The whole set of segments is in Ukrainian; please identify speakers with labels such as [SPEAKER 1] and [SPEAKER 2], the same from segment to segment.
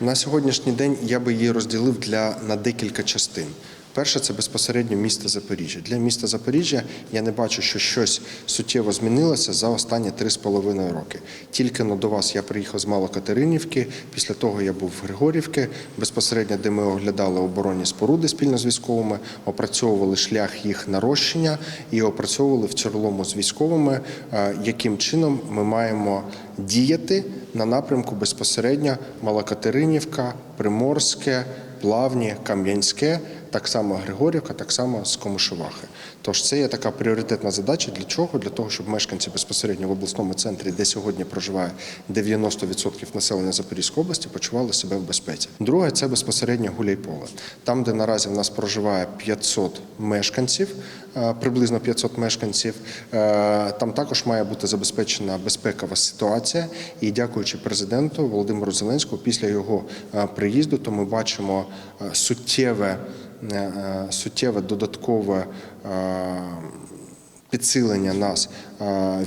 [SPEAKER 1] На сьогоднішній день я би її розділив для на декілька частин. Перше це безпосередньо місто Запоріжжя. Для міста Запоріжжя я не бачу, що щось суттєво змінилося за останні три з половиною роки. Тільки но до вас я приїхав з Малокатеринівки. Після того я був в Григорівці, безпосередньо, де ми оглядали оборонні споруди спільно з військовими, опрацьовували шлях їх нарощення і опрацьовували в цілому з військовими, е, яким чином ми маємо діяти на напрямку безпосередньо Малокатеринівка, Приморське, Плавні, Кам'янське, так само Григорівка, так само з Комишевахи. Тож це є така пріоритетна задача. Для чого? Для того, щоб мешканці безпосередньо в обласному центрі, де сьогодні проживає 90% населення Запорізької області, почували себе в безпеці. Друге це безпосередньо Гуляйполе. Там, де наразі в нас проживає 500 мешканців, е, приблизно 500 мешканців, е, там також має бути забезпечена безпекова ситуація. І дякуючи президенту Володимиру Зеленському, після його е, приїзду, то ми бачимо суттєве, суттєве додаткове. Підсилення нас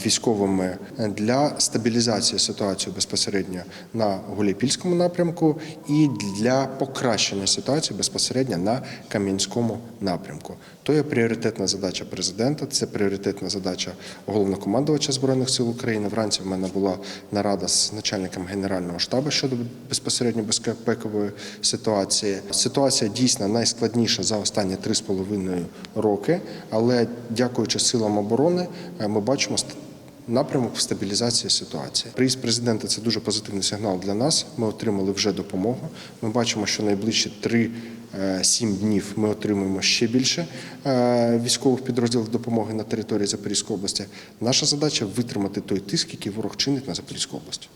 [SPEAKER 1] військовими для стабілізації ситуації безпосередньо на Гуляйпільському напрямку і для покращення ситуації безпосередньо на Кам'янському напрямку. То є пріоритетна задача президента, це пріоритетна задача головнокомандувача збройних сил України. Вранці в мене була нарада з начальником генерального штабу щодо безпосередньо безпекової ситуації. Ситуація дійсно найскладніша за останні три з половиною роки, але дякуючи силам оборони, е, ми бачимо напрямок стабілізації ситуації. Приїзд президента це дуже позитивний сигнал для нас. Ми отримали вже допомогу. Ми бачимо, що найближчі 3-7 днів ми отримуємо ще більше е, військових підрозділів допомоги на території Запорізької області. Наша задача витримати той тиск, який ворог чинить на Запорізьку область.